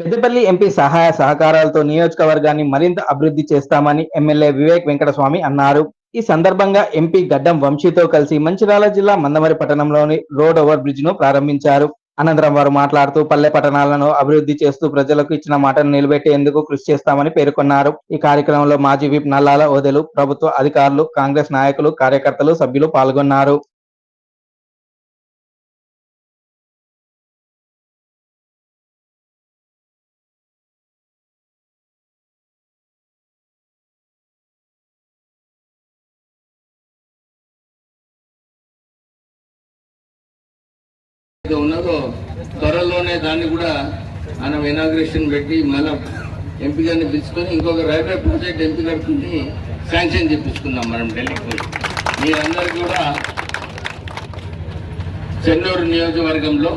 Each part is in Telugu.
పెద్దపల్లి ఎంపీ సహాయ సహకారాలతో నియోజకవర్గాన్ని మరింత అభివృద్ధి చేస్తామని ఎమ్మెల్యే వివేక్ వెంకటస్వామి అన్నారు. ఈ సందర్భంగా ఎంపీ గడ్డం వంశీతో కలిసి మంచిర్యాల జిల్లా మందమరి పట్టణంలోని రోడ్ ఓవర్ బ్రిడ్జ్ను ప్రారంభించారు. అనంతరం వారు మాట్లాడుతూ పల్లె పట్టణాలను అభివృద్ధి చేస్తూ ప్రజలకు ఇచ్చిన మాటను నిలబెట్టేందుకు కృషి చేస్తామని పేర్కొన్నారు. ఈ కార్యక్రమంలో మాజీ విప్ నల్లాల ఓదెలు ప్రభుత్వ అధికారులు కాంగ్రెస్ నాయకులు కార్యకర్తలు సభ్యులు పాల్గొన్నారు. ఉన్నదో త్వరలోనే దాన్ని కూడా మనం ఇనాగ్రేషన్ పెట్టి మళ్ళా ఎంపీ గారిని పిలుచుకొని ఇంకొక రైల్వే ప్రాజెక్ట్ ఎంపీ గారికి శాంక్షన్ చేపించుకుందాం మనం ఢిల్లీకి. మీరందరూ కూడా చెన్నూరు నియోజకవర్గంలో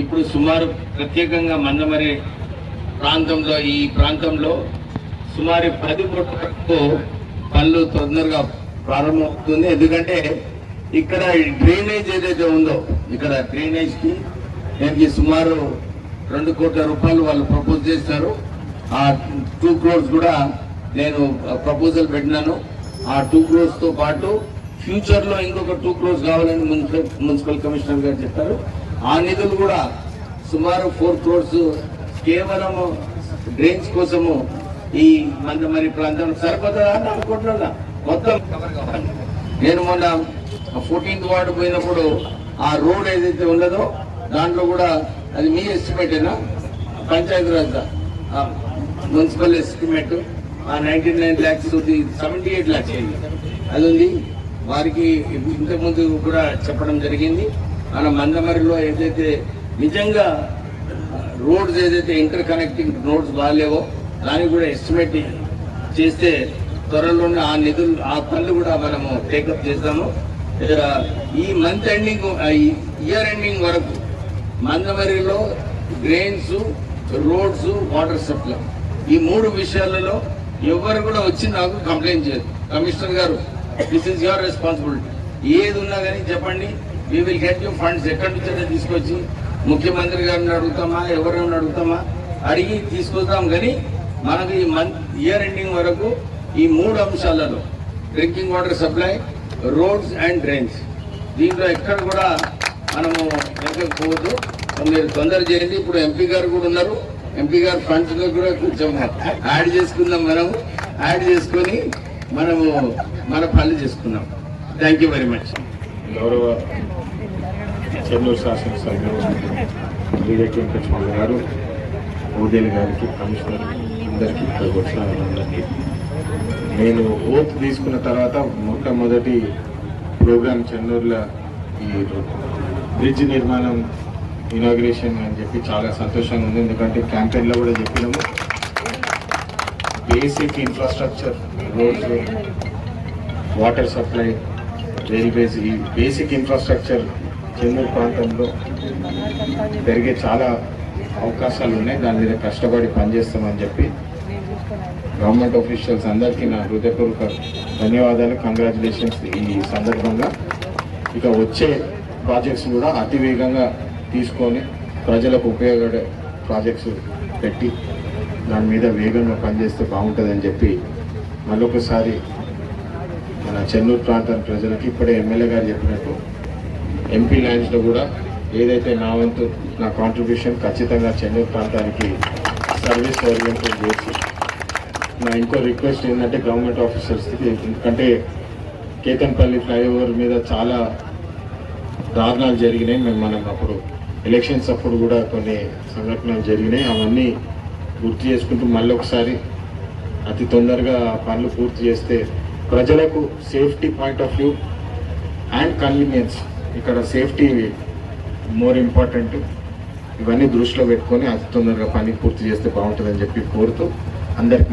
ఇప్పుడు సుమారు ప్రత్యేకంగా మందమరి ప్రాంతంలో ఈ ప్రాంతంలో సుమారు పది కోట్ల వరకు పనులు తొందరగా ప్రారంభమవుతుంది. ఎందుకంటే ఇక్కడ డ్రైనేజ్ ఏదైతే ఉందో ఇక్కడ డ్రైనేజ్కి దీనికి సుమారు రెండు కోట్ల రూపాయలు వాళ్ళు ప్రపోజ్ చేస్తారు ఆ టూ క్రోర్స్ కూడా నేను ప్రపోజల్ పెట్టినాను. ఆ టూ క్రోర్స్తో పాటు ఫ్యూచర్లో ఇంకొక టూ క్రోర్స్ కావాలని మున్సిపల్ మున్సిపల్ కమిషనర్ గారు చెప్పారు. ఆ నిధులు కూడా సుమారు ఫోర్ క్రోర్స్ కేవలం డ్రైన్స్ కోసము ఈ మందమరి ప్రాంతం సరిపోతుందా? అనుకుంటున్నా మొత్తం నేను మొన్న ఫోర్టీన్త్ వార్డు పోయినప్పుడు ఆ రోడ్ ఏదైతే ఉన్నదో దాంట్లో కూడా అది మీ ఎస్టిమేటేనా పంచాయతీరాజ్ మున్సిపల్ ఎస్టిమేట్ ఆ ninety nine lakhs seventy eight lakhs అది ఉంది. వారికి ఇంతకుముందు కూడా చెప్పడం జరిగింది. మన మందమరిలో ఏదైతే నిజంగా రోడ్స్ ఏదైతే ఇంటర్ కనెక్టింగ్ రోడ్స్ బాగాలేవో దానికి కూడా ఎస్టిమేట్ చేస్తే త్వరలోనే ఆ నిధులు ఆ పనులు కూడా మనము టేకప్ చేస్తాము. ఈ మంత్ ఎండింగ్ ఇయర్ ఎండింగ్ వరకు మందమరిలో డ్రైన్స్ రోడ్స్ వాటర్ సప్లై ఈ మూడు విషయాలలో ఎవరు కూడా వచ్చి నాకు కంప్లైంట్ చేయదు కమిషనర్ గారు దిస్ ఇస్ యువర్ రెస్పాన్సిబిలిటీ ఏది ఉన్నా కానీ చెప్పండి. We will get you funds ఎక్కడి నుంచి తీసుకొచ్చి ముఖ్యమంత్రి గారిని అడుగుతామా ఎవరిని అడుగుతామా? అడిగి తీసుకొద్దాం కానీ మనకు ఈ మంత్ ఇయర్ ఎండింగ్ వరకు ఈ మూడు అంశాలలో drinking water supply roads and drains. దీంట్లో ఎక్కడ కూడా మనము వెనకపోవద్దు మీరు తొందర చేయండి. ఇప్పుడు ఎంపీ గారు కూడా ఉన్నారు. ఎంపీ గారు ఫండ్స్లో కూడా కొంచెం యాడ్ చేసుకుందాం మనము. యాడ్ చేసుకొని మనము మన పనులు చేసుకుందాం. థ్యాంక్ యూ వెరీ మచ్ గౌరవ చెన్నూరు శాసనసభ్యులు వివేక్ గారు ఓదేల్ గారికి కమిషనర్ అందరికీ ఇక్కడికి వచ్చిన నేను ఓత్ తీసుకున్న తర్వాత మొట్టమొదటి ప్రోగ్రాం చెన్నూరులో ఈ బ్రిడ్జ్ నిర్మాణం ఇనాగ్రేషన్ అని చెప్పి చాలా సంతోషంగా ఉంది. ఎందుకంటే క్యాంపెయిన్లో కూడా చెప్పినాము. Basic infrastructure roads water supply railways ఈ బేసిక్ ఇన్ఫ్రాస్ట్రక్చర్ చెన్నూరు ప్రాంతంలో పెరిగే చాలా అవకాశాలు ఉన్నాయి. దాని మీద కష్టపడి పనిచేస్తామని చెప్పి గవర్నమెంట్ ఆఫీషియల్స్ అందరికీ నా హృదయపూర్వక ధన్యవాదాలు. కంగ్రాచులేషన్స్ ఈ సందర్భంగా. ఇక వచ్చే ప్రాజెక్ట్స్ కూడా అతి వేగంగా తీసుకొని ప్రజలకు ఉపయోగపడే ప్రాజెక్ట్స్ పెట్టి దాని మీద వేగంగా పనిచేస్తే బాగుంటుందని చెప్పి మళ్ళొకసారి మన చెన్నూరు ప్రాంతం ప్రజలకి ఇప్పుడే ఎమ్మెల్యే గారు చెప్పినట్టు ఎంపీ ల్యాండ్స్లో కూడా ఏదైతే నా వంతు నా కాంట్రిబ్యూషన్ ఖచ్చితంగా చెన్నూరు ప్రాంతానికి సర్వీస్ ఓరియంటెడ్ చేసి నా ఇంకో రిక్వెస్ట్ ఏంటంటే గవర్నమెంట్ ఆఫీసర్స్కి ఎందుకంటే కేతన్పల్లి ఫ్లైఓవర్ మీద చాలా దారుణాలు జరిగినాయి. మేము మనం అప్పుడు ఎలక్షన్స్ అప్పుడు కూడా కొన్ని సంఘటనలు జరిగినాయి. అవన్నీ గుర్తు చేసుకుంటూ మళ్ళీ ఒకసారి అతి తొందరగా పనులు పూర్తి చేస్తే ప్రజలకు safety point of view and convenience ఇక్కడ సేఫ్టీ మోర్ ఇంపార్టెంట్ ఇవన్నీ దృష్టిలో పెట్టుకొని అతి తొందరగా పని పూర్తి చేస్తే బాగుంటుందని చెప్పి కోరుతూ అందరికి